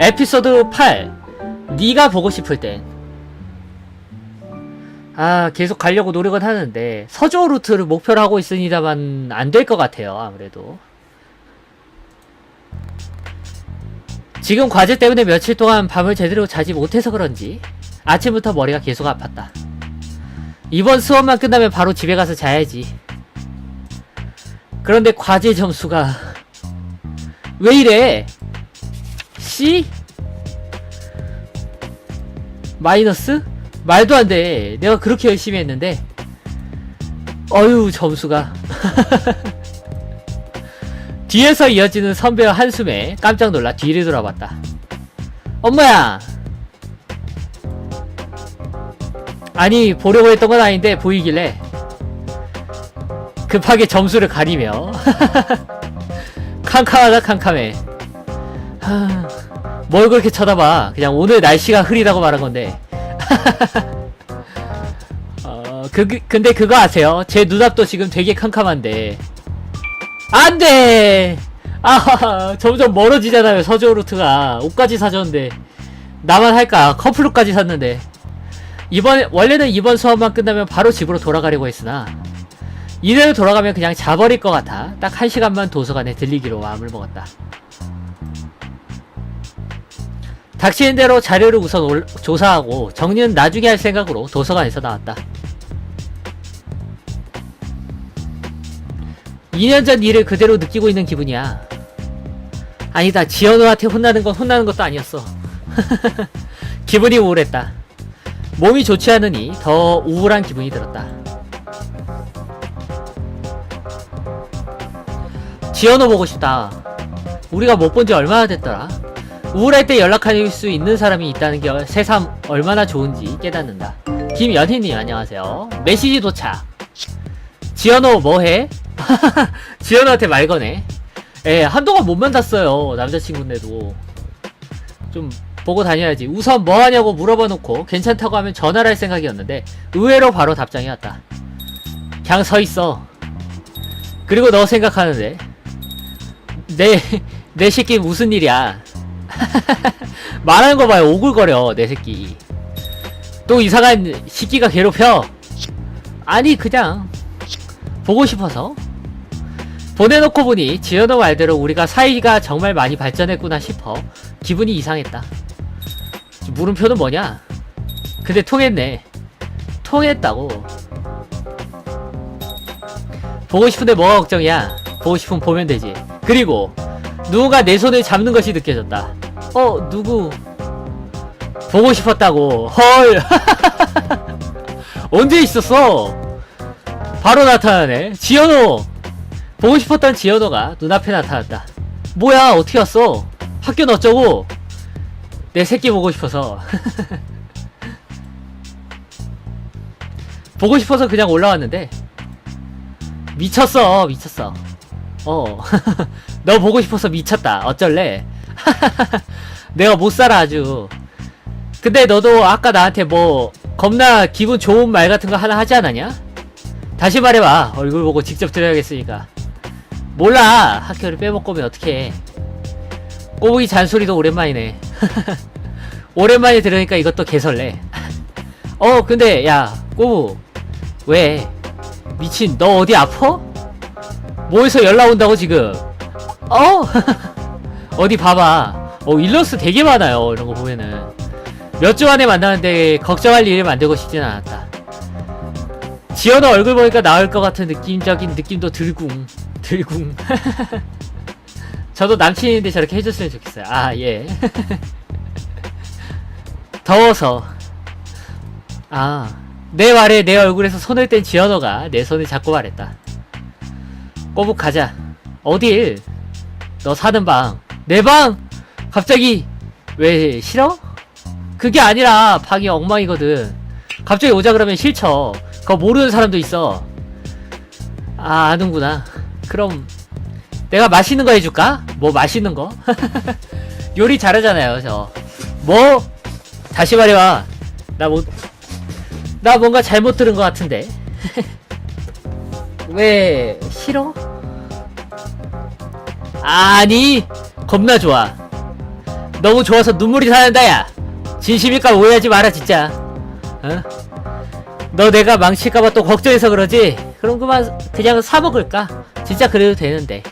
에피소드 8 네가 보고 싶을 땐 아, 계속 가려고 노력은 하는데 서조 루트를 목표로 하고 있습니다만 안 될 것 같아요. 아무래도. 지금 과제 때문에 며칠 동안 밤을 제대로 자지 못해서 그런지 아침부터 머리가 계속 아팠다. 이번 수업만 끝나면 바로 집에 가서 자야지. 그런데 과제 점수가 왜 이래? C? 마이너스? 말도 안 돼. 내가 그렇게 열심히 했는데. 어휴, 점수가. 뒤에서 이어지는 선배와 한숨에 깜짝 놀라 뒤를 돌아봤다. 엄마야! 아니, 보려고 했던 건 아닌데 보이길래 급하게 점수를 가리며 캄캄하다 캄캄해. 하... 뭘 그렇게 쳐다봐. 그냥 오늘 날씨가 흐리다고 말한 건데. 어, 그, 그- 근데 그거 아세요? 제 눈앞도 지금 되게 캄캄한데. 안 돼! 아, 점점 멀어지잖아요, 서조 루트가. 옷까지 사줬는데. 나만 할까? 커플룩까지 샀는데. 이번, 원래는 이번 수업만 끝나면 바로 집으로 돌아가려고 했으나, 이대로 돌아가면 그냥 자버릴 것 같아. 딱 한 시간만 도서관에 들리기로 마음을 먹었다. 닥치는 대로 자료를 우선 올- 조사하고 정리는 나중에 할 생각으로 도서관에서 나왔다. 2년 전 일을 그대로 느끼고 있는 기분이야. 아니다, 지현우한테 혼나는 건 혼나는 것도 아니었어. 기분이 우울했다. 몸이 좋지 않으니 더 우울한 기분이 들었다. 지현우 보고 싶다. 우리가 못 본 지 얼마나 됐더라? 우울할 때 연락할 수 있는 사람이 있다는 게 새삼 얼마나 좋은지 깨닫는다. 김연희님 안녕하세요. 메시지 도착. 지연호 뭐해? 지연호한테 말 거네. 예, 한동안 못 만났어요. 남자친구인데도. 좀 보고 다녀야지. 우선 뭐 하냐고 물어봐 놓고 괜찮다고 하면 전화를 할 생각이었는데 의외로 바로 답장이 왔다. 그냥 서 있어. 그리고 너 생각하는데 내, 내 새끼 무슨 일이야? 말하는 거 봐요. 오글거려, 내 새끼. 또 이상한 시끼가 괴롭혀. 아니, 그냥, 보고 싶어서. 보내놓고 보니, 지연호 말대로 우리가 사이가 정말 많이 발전했구나 싶어. 기분이 이상했다. 물음표는 뭐냐? 근데 통했네. 통했다고. 보고 싶은데 뭐가 걱정이야? 보고 싶으면 보면 되지. 그리고, 누군가 내 손을 잡는 것이 느껴졌다. 어, 누구? 보고 싶었다고. 헐. 언제 있었어? 바로 나타나네. 지연호! 보고 싶었던 지연호가 눈앞에 나타났다. 뭐야, 어떻게 왔어? 학교는 어쩌고? 내 새끼 보고 싶어서. 보고 싶어서 그냥 올라왔는데. 미쳤어, 미쳤어. 어. 너 보고 싶어서 미쳤다. 어쩔래? 내가 못 살아 아주. 근데 너도 아까 나한테 뭐 겁나 기분 좋은 말 같은 거 하나 하지 않았냐? 다시 말해봐. 얼굴 보고 직접 들어야겠으니까. 몰라. 학교를 빼먹고 오면 어떡해. 꼬부기 잔소리도 오랜만이네. 오랜만에 들으니까 이것도 개설래. 어, 근데 야, 꼬부. 왜? 미친, 너 어디 아파? 뭐에서 연락 온다고 지금? 어? 어디 봐봐. 어, 일러스트 되게 많아요. 이런 거 보면은. 몇 주 만에 만나는데 걱정할 일을 만들고 싶진 않았다. 지연아 얼굴 보니까 나을 것 같은 느낌적인 느낌도 들궁. 들궁. 저도 남친인데 저렇게 해줬으면 좋겠어요. 아, 예. 더워서. 아. 내 말에 내 얼굴에서 손을 뗀 지연호가 내 손을 잡고 말했다. 꼬북 가자. 어딜? 너 사는 방. 내 방! 갑자기, 왜, 싫어? 그게 아니라, 방이 엉망이거든. 갑자기 오자 그러면 싫죠. 그거 모르는 사람도 있어. 아, 아는구나. 그럼, 내가 맛있는 거 해줄까? 뭐 맛있는 거? 요리 잘하잖아요, 저. 뭐? 다시 말해봐. 나 뭐, 나 뭔가 잘못 들은 것 같은데. 왜, 싫어? 아니 겁나 좋아 너무 좋아서 눈물이 나는다 야. 진심일까 오해하지 마라 진짜. 어? 너 내가 망칠까봐 또 걱정해서 그러지? 그럼 그만 그냥 사 먹을까? 진짜 그래도 되는데.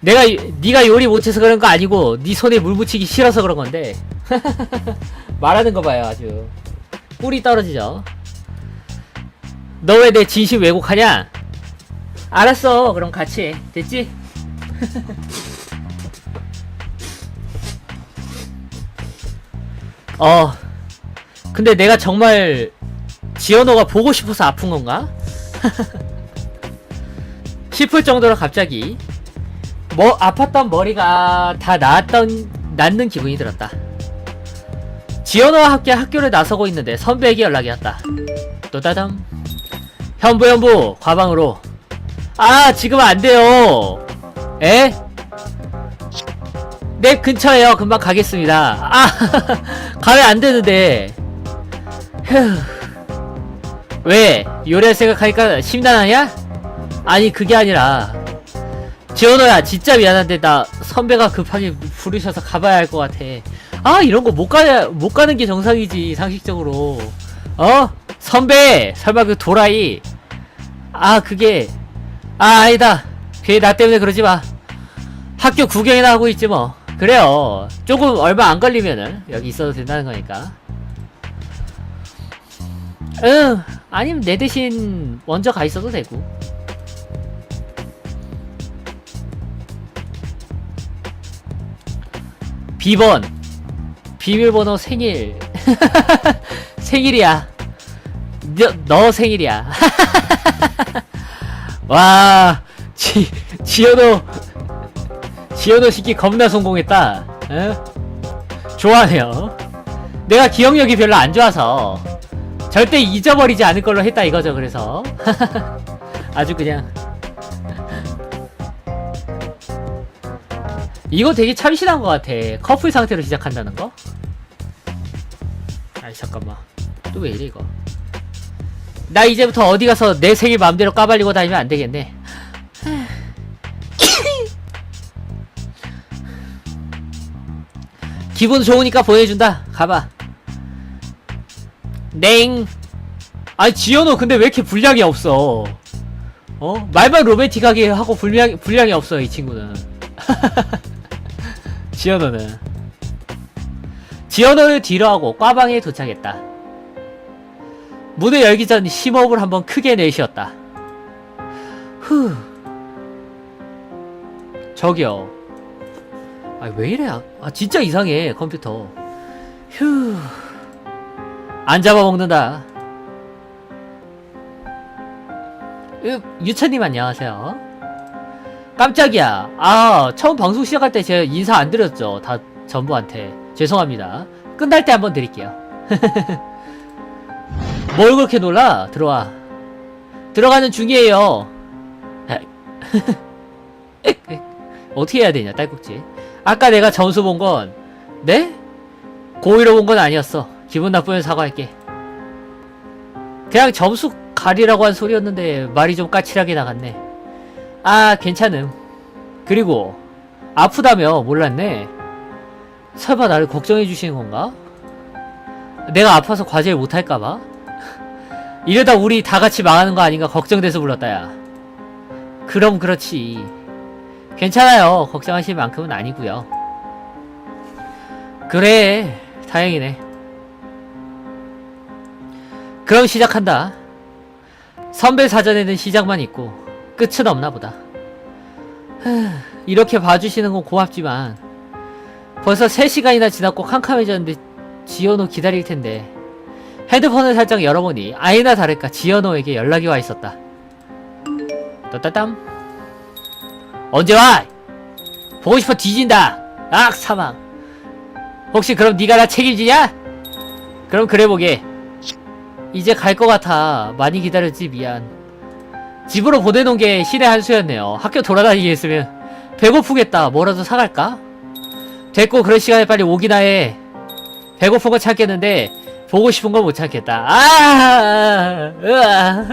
내가 이- 네가 요리 못해서 그런 거 아니고 네 손에 물 묻히기 싫어서 그런 건데. 말하는 거 봐요 아주. 꿀이 떨어지죠. 너 왜 내 진심 왜곡하냐? 알았어 그럼 같이. 해 됐지? 어 근데 내가 정말 지연호가 보고 싶어서 아픈 건가? 싶을 정도로 갑자기 뭐 아팠던 머리가 다 나았던 낫는 기분이 들었다. 지연호와 함께 학교를 나서고 있는데 선배에게 연락이 왔다. 또다담 현부 현부 과방으로 아 지금 안 돼요. 에? 네 근처에요. 금방 가겠습니다. 아 가면 안 되는데. 휴. 왜? 요리할 생각하니까 심란하냐? 아니 그게 아니라. 지원호야 진짜 미안한데 나 선배가 급하게 부르셔서 가봐야 할 것 같아. 아 이런 거 못 가, 못 가는 게 정상이지 상식적으로. 어? 선배 설마 그 도라이. 아 그게. 아 아니다. 괜히 나 때문에 그러지 마. 학교 구경이나 하고 있지 뭐 그래요. 조금 얼마 안 걸리면은 여기 있어도 된다는 거니까. 응 아니면 내 대신 먼저 가 있어도 되고. 비번. 비밀번호 생일. 생일이야. 너, 너 생일이야. 와 지, 지연호 지연호 시기 겁나 성공했다. 응? 좋아하네요. 내가 기억력이 별로 안 좋아서 절대 잊어버리지 않을 걸로 했다 이거죠 그래서. 아주 그냥. 이거 되게 참신한 것 같아. 커플 상태로 시작한다는 거? 아이 잠깐만. 또 왜 이래 이거? 나 이제부터 어디 가서 내 생일 마음대로 까발리고 다니면 안 되겠네 기분 좋으니까 보내준다. 가봐. 냉. 아니 지연호 근데 왜 이렇게 분량이 없어? 어? 말만 로맨틱하게 하고 분량, 분량이 없어 이 친구는. 지연호는. 지연호를 뒤로 하고 꽈방에 도착했다. 문을 열기 전 심호흡을 한번 크게 내쉬었다. 후. 저기요 아 왜 이래 아, 아 진짜 이상해 컴퓨터 휴 안 잡아먹는다. 으, 유천님 안녕하세요. 깜짝이야. 아, 처음 방송 시작할 때 제가 인사 안 드렸죠. 다 전부한테. 죄송합니다. 끝날 때 한번 드릴게요. 뭘 그렇게 놀라? 들어와. 들어가는 중이에요. 어떻게 해야 되냐, 딸꾹질. 아까 내가 점수 본 건, 네? 고의로 본 건 아니었어. 기분 나쁘면 사과할게. 그냥 점수 가리라고 한 소리였는데 말이 좀 까칠하게 나갔네. 아, 괜찮음. 그리고 아프다며 몰랐네. 설마 나를 걱정해 주시는 건가? 내가 아파서 과제를 못 할까봐? 이러다 우리 다 같이 망하는 거 아닌가 걱정돼서 불렀다야. 그럼 그렇지. 괜찮아요. 걱정하실 만큼은 아니고요. 그래, 다행이네. 그럼 시작한다. 선배 사전에는 시작만 있고 끝은 없나 보다. 후, 이렇게 봐주시는 건 고맙지만 벌써 3시간이나 지났고 캄캄해졌는데 지연호 기다릴 텐데 헤드폰을 살짝 열어보니 아이나 다를까 지연호에게 연락이 와 있었다. 따따땀 언제 와? 보고 싶어 뒤진다. 악 사망. 혹시 그럼 네가 나 책임지냐? 그럼 그래 보게. 이제 갈 것 같아. 많이 기다렸지 미안. 집으로 보내놓은 게 신의 한 수였네요. 학교 돌아다니게 했으면 배고프겠다. 뭐라도 사갈까? 됐고 그럴 시간에 빨리 오기나 해. 배고픈 건 참겠는데 보고 싶은 건못 참겠다. 아, 으아.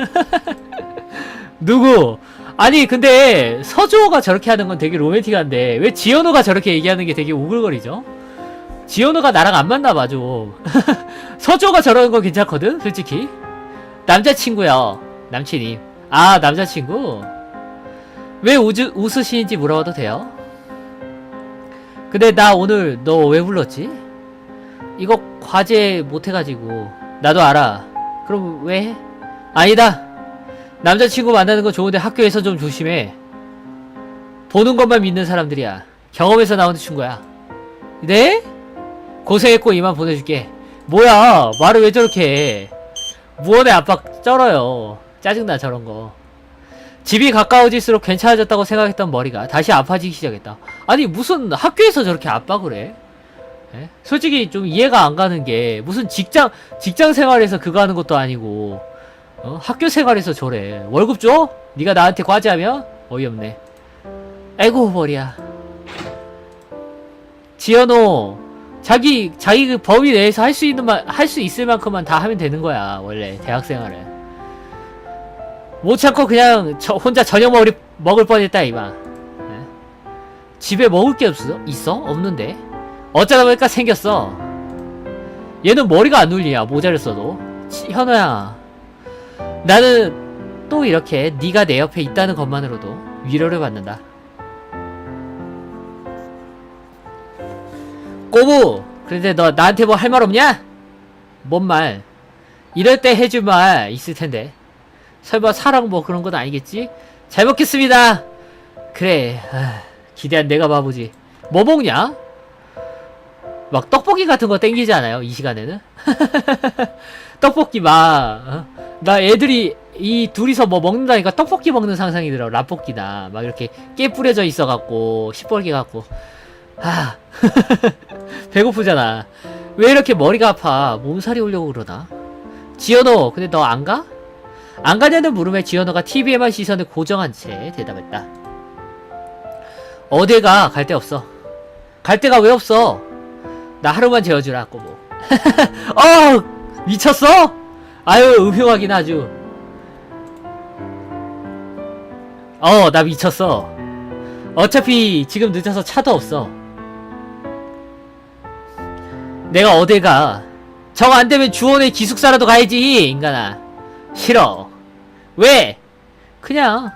누구? 아니 근데 서주호가 저렇게 하는 건 되게 로맨틱한데 왜 지연호가 저렇게 얘기하는 게 되게 오글거리죠? 지현우가 나랑 안 맞나 봐 좀 서조가 저러는 거 괜찮거든 솔직히 남자친구요 남친이 아 남자친구 왜 우즈, 웃으시는지 물어봐도 돼요? 근데 나 오늘 너 왜 불렀지? 이거 과제 못해가지고 나도 알아 그럼 왜 해? 아니다 남자친구 만나는 거 좋은데 학교에서 좀 조심해. 보는 것만 믿는 사람들이야. 경험에서 나오는 친구야. 네? 고생했고 이만 보내줄게. 뭐야? 말을 왜 저렇게 해? 무언의 압박 쩔어요. 짜증나 저런 거. 집이 가까워질수록 괜찮아졌다고 생각했던 머리가 다시 아파지기 시작했다. 아니 무슨 학교에서 저렇게 압박을 해? 예? 솔직히 좀 이해가 안 가는 게 무슨 직장 직장 생활에서 그거 하는 것도 아니고 어? 학교 생활에서 저래. 월급 줘? 네가 나한테 과제하면? 어이없네. 아이고 머리야. 지연호 자기 자기 그 범위 내에서 할 수 있는 할수 있을 만큼만 다 하면 되는 거야 원래 대학 생활은 못 참고 그냥 저 혼자 저녁 먹을 먹을 뻔했다 이마. 예? 집에 먹을 게 없어? 있어? 없는데? 어쩌다 보니까 생겼어. 얘는 머리가 안 눌리냐 모자를 써도? 치, 현호야 나는 또 이렇게 네가 내 옆에 있다는 것만으로도 위로를 받는다 꼬부 그런데 너 나한테 뭐 할 말 없냐? 뭔 말? 이럴 때 해줄 말 있을 텐데 설마 사랑 뭐 그런 건 아니겠지? 잘 먹겠습니다 그래 아, 기대한 내가 바보지 뭐 먹냐? 막 떡볶이 같은 거 땡기지 않아요? 이 시간에는? 떡볶이 막나 애들이 이 둘이서 뭐 먹는다니까 떡볶이 먹는 상상이 들어. 라볶이나 막 이렇게 깨 뿌려져 있어갖고 시뻘게 갖고. 아 배고프잖아. 왜 이렇게 머리가 아파? 몸살이 오려고 그러나? 지연호 근데 너 안 가? 안 가냐는 물음에 지연호가 TV에만 시선을 고정한 채 대답했다. 어딜 가? 갈 데 없어. 갈 데가 왜 없어 나 하루만 재워주라 꼬부 어 미쳤어? 아유 음흉하긴 아주. 어 나 미쳤어. 어차피 지금 늦어서 차도 없어. 내가 어딜 가? 정 안되면 주원의 기숙사라도 가야지 인간아. 싫어. 왜? 그냥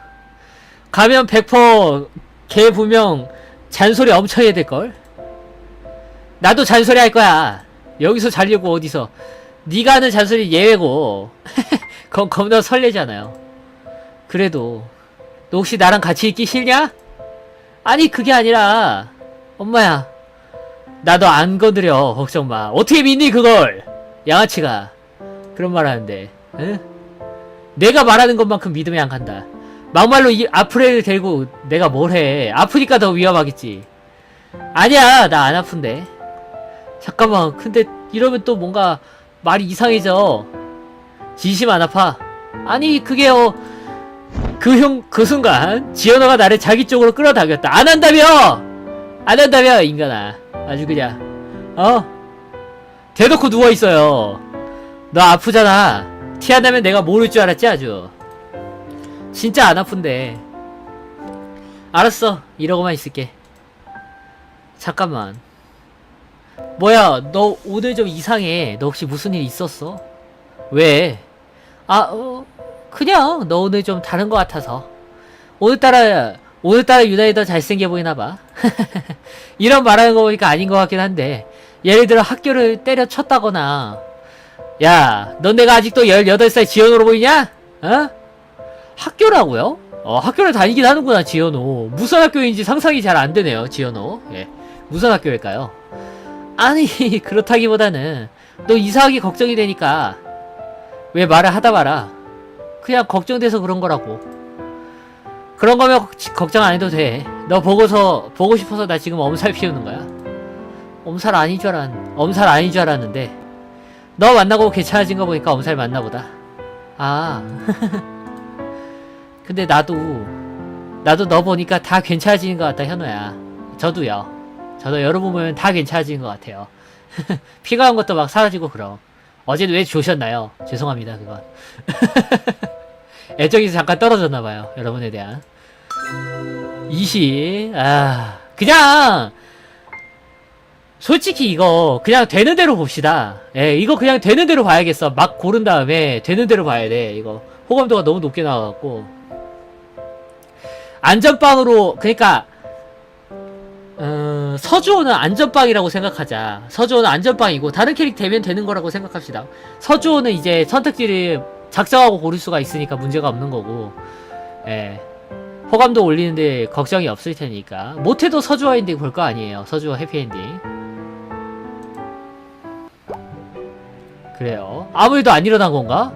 가면 100%걔 분명 잔소리 엄청 해야 될걸 나도 잔소리 할 거야. 여기서 자려고 어디서. 네가 하는 잔소리 예외고. 그건 겁나 설레잖아요. 그래도 너 혹시 나랑 같이 있기 싫냐? 아니 그게 아니라. 엄마야 나 너 안 건드려 걱정 마. 어떻게 믿니 그걸? 양아치가 그런 말 하는데 응? 내가 말하는 것만큼 믿음이 안 간다. 막말로 이 아프레를 데리고 내가 뭘 해. 아프니까 더 위험하겠지. 아니야 나 안 아픈데 잠깐만 근데 이러면 또 뭔가 말이 이상해져 진심 안 아파 아니 그게요 그 형, 그 순간, 지연호가 나를 자기 쪽으로 끌어당겼다. 안 한다며! 안 한다며, 인간아. 아주 그냥, 어? 대놓고 누워있어요. 너 아프잖아. 티 안 나면 내가 모를 줄 알았지, 아주. 진짜 안 아픈데. 알았어. 이러고만 있을게. 잠깐만. 뭐야, 너 오늘 좀 이상해. 너 혹시 무슨 일 있었어? 왜? 아, 어, 그냥 너 오늘 좀 다른 것 같아서 오늘따라 오늘따라 유난히 더 잘생겨 보이나봐 이런 말하는 거 보니까 아닌 것 같긴 한데 예를 들어 학교를 때려쳤다거나 야 넌 내가 아직도 18살 지연으로 보이냐? 어? 학교라고요? 어 학교를 다니긴 하는구나 지연호 무슨 학교인지 상상이 잘 안 되네요 지연호 예 무슨 학교일까요? 아니 그렇다기보다는 너 이사하기 걱정이 되니까 왜 말을 하다 마라 그냥 걱정돼서 그런 거라고. 그런 거면 걱- 걱정 안 해도 돼. 너 보고서 보고 싶어서 나 지금 엄살 피우는 거야. 엄살 아닌 줄 알았, 엄살 아닌 줄 알았는데 너 만나고 괜찮아진 거 보니까 엄살 맞나 보다. 아. 근데 나도 나도 너 보니까 다 괜찮아지는 것 같다 현우야. 저도요. 저도 여러분 보면 다 괜찮아지는 것 같아요. 피가 온 것도 막 사라지고 그럼. 어제는 왜 조셨나요? 죄송합니다 그건. 애정이 잠깐 떨어졌나봐요 여러분에 대한 20아 그냥 솔직히 이거 그냥 되는 대로 봅시다. 예, 이거 그냥 되는 대로 봐야겠어. 막 고른 다음에 되는 대로 봐야 돼. 이거 호감도가 너무 높게 나와갖고 안전빵으로 어, 서주호는 안전빵이라고 생각하자. 서주호는 안전빵이고 다른 캐릭 되면 되는 거라고 생각합시다. 서주호는 이제 선택지를 작성하고 고를 수가 있으니까 문제가 없는 거고, 예. 호감도 올리는데 걱정이 없을 테니까 못해도 서주호 엔딩 볼 거 아니에요. 서주호 해피엔딩. 그래요. 아무 일도 안 일어난 건가?